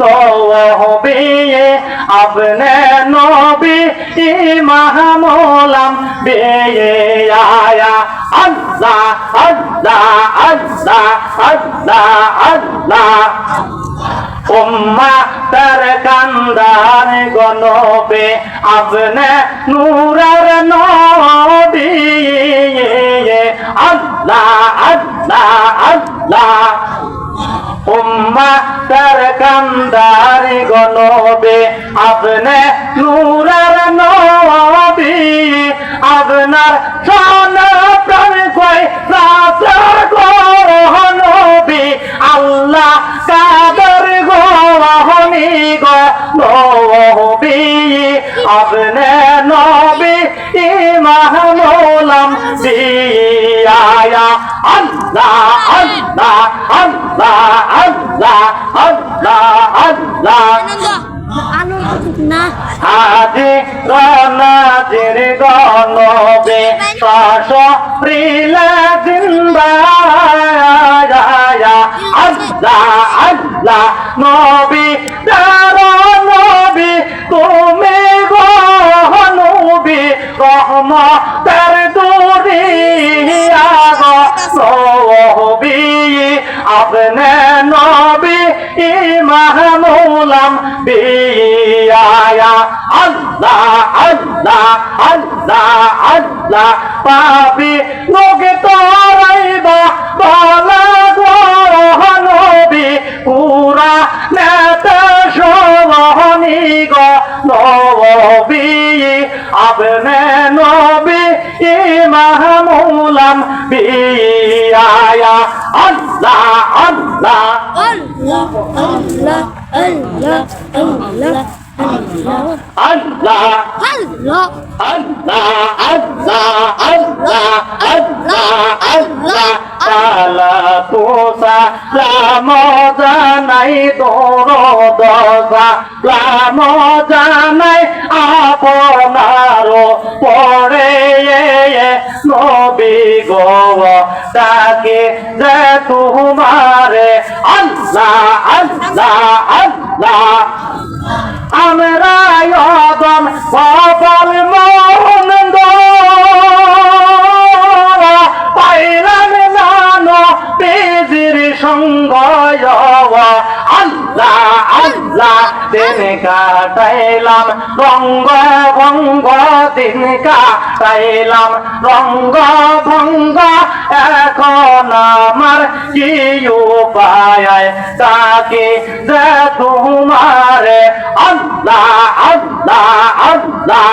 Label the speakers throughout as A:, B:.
A: নবী আপনি নবী মাহমুলাম বিয়ে আয়া। আল্লাহ আল্লাহ আল্লাহ আল্লাহ আল্লাহ। উম্মা তার কান্দার গনবে আপনি নূরের নবী। আল্লাহ আল্লাহ আল্লাহ। উম্মা তার কান্দার গনবে আপনি নূরের নবী, আপনার সন প্রাণ কই রাসার নবী। আল্লাহ কাদর গোহনি গো নবী। আপনি নবী ইমামুলাম দিয়া। আল্লাহ আল্লাহ আল্লাহ আল্লাহ আল্লাহ আল্লাহ আজি গণাজির গণবে শ্বাস প্রিলা জিন্দা আল্লাহ আল্লাহ নবী দার নবী তুমি গো নবী রহমতের আপনি নবী ইমামুলাম বিয়া আল্লাহ আল্লাহ আল্লাহ আল্লাহ। পাপি লোকে তোরাইবা বলা নবী। পুরা নেতা সবহনি গো নবী। আপনি নবী ইমামুলাম বিয়া আল্লাহ আল্লাহ
B: আল্লাহ। আল্লাহ আল্লাহ আল্লাহ আল্লাহ।
A: আল্লাহ
B: আল্লাহ
A: আল্লাহ আল্লাহ আল্লাহ আল্লাহ তালা তোসা লাম জানাই তোর দশা লাম জানাই আপনার গো তাকে যে তোমারে। আল্লাহ আল্লাহ আল্লাহ। দিন কাটাইলাম, রঙ্গ ভঙ্গ দিন কাটাইলাম, রঙ্গ ভঙ্গ এখন আমার কি উপায়? তাকে যে তোমারে আল্লাহ আল্লাহ আল্লাহ।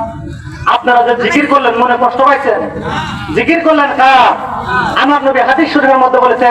A: আপনারা যে জিকির করলেন, মনে কষ্ট পাইছেন? জিকির করলেন কা আমার নবী হাদিস শরীফের মধ্যে বলেছেন